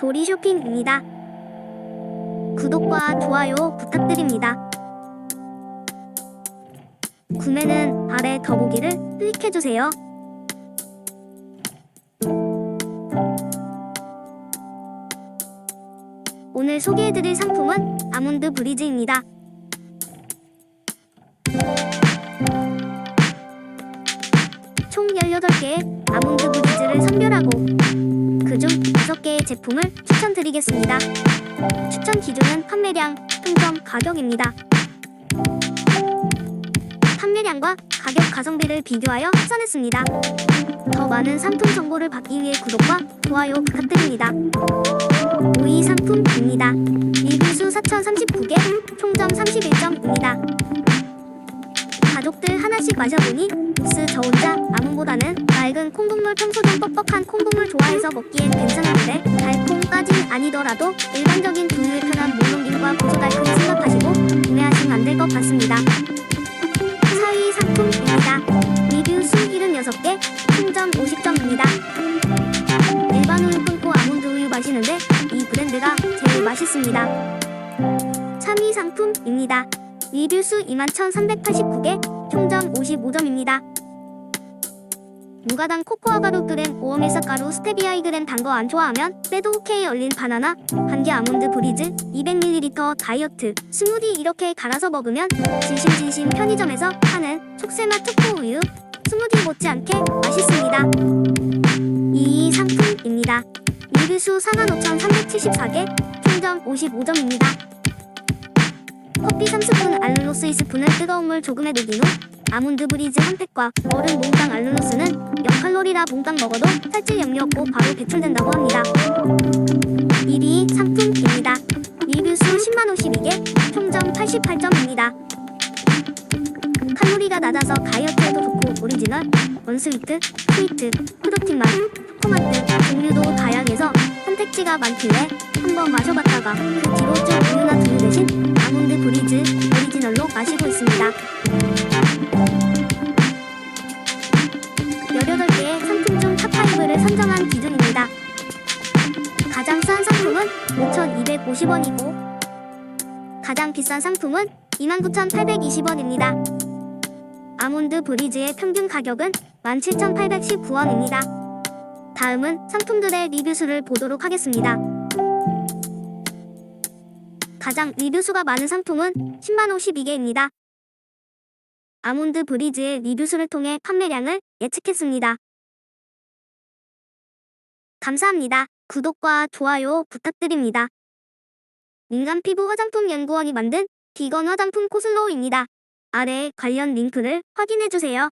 도리 쇼핑입니다. 구독과 좋아요 부탁드립니다. 구매는 아래 더보기를 클릭해주세요. 오늘 소개해드릴 상품은 아몬드 브리즈입니다. 총 18개의 아몬드 브리즈를 선별하고 6개의 제품을 추천드리겠습니다. 추천 기준은 판매량, 흥점, 가격입니다. 판매량과 가격 가성비를 비교하여 합산했습니다. 더 많은 상품 정보를 받기 위해 구독과 좋아요 부탁드립니다. 5위 상품입니다. 리뷰수 4039개, 총점 31점입니다. 가족들 하나씩 마셔보니 옥스 저 혼자 아몬보다는 맑은 콩국물 평소 좀 뻑뻑한 콩국물 좋아해서 먹기엔 괜찮은데 달콤까진 아니더라도 일반적인 두유의 편한 목넘김과 고소달콤 생각하시고 구매하시면 안 될 것 같습니다. 4위 상품입니다. 리뷰 수 76개, 총점 50점입니다. 일반 우유 끊고 아몬드 우유 마시는데 이 브랜드가 제일 맛있습니다. 3위 상품입니다. 리뷰 수 21,389개, 총점 55점입니다. 무가당 코코아 가루 그램, 오어밀사 가루, 스테비아 2g 단거 안 좋아하면 빼도 오케이 얼린 바나나, 한개 아몬드 브리즈, 200ml 다이어트, 스무디 이렇게 갈아서 먹으면 진심 진심 편의점에서 파는 속세맛 초코 우유, 스무디 못지않게 맛있습니다. 2위 상품입니다. 리뷰 수 45,374개, 총점 55점입니다. 커피 3스푼 알룰로스 2스푼을 뜨거운 물 조금에 녹인 후 아몬드 브리즈 한 팩과 얼음 몽땅 알룰로스는 0칼로리라 몽땅 먹어도 살찔 염려 없고 바로 배출된다고 합니다. 1위 상품입니다. 리뷰 수 10만 52개, 총점 88점입니다. 칼로리가 낮아서 다이어트에도 좋고 오리지널, 원스위트, 스위트, 프로틴 맛, 등 종류도 다양해서 선택지가 많길래 한번 마셔봤다가 그 뒤로 쭉 우유나 두유 대신 아몬드 마시고 있습니다. 18개의 상품 중 탑5를 선정한 기준입니다. 가장 싼 상품은 5,250원이고 가장 비싼 상품은 29,820원입니다. 아몬드 브리즈의 평균 가격은 17,819원입니다. 다음은 상품들의 리뷰 수를 보도록 하겠습니다. 가장 리뷰수가 많은 상품은 10만 52개입니다. 아몬드 브리즈의 리뷰수를 통해 판매량을 예측했습니다. 감사합니다. 구독과 좋아요 부탁드립니다. 민간 피부 화장품 연구원이 만든 비건 화장품 코슬로우입니다. 아래 관련 링크를 확인해주세요.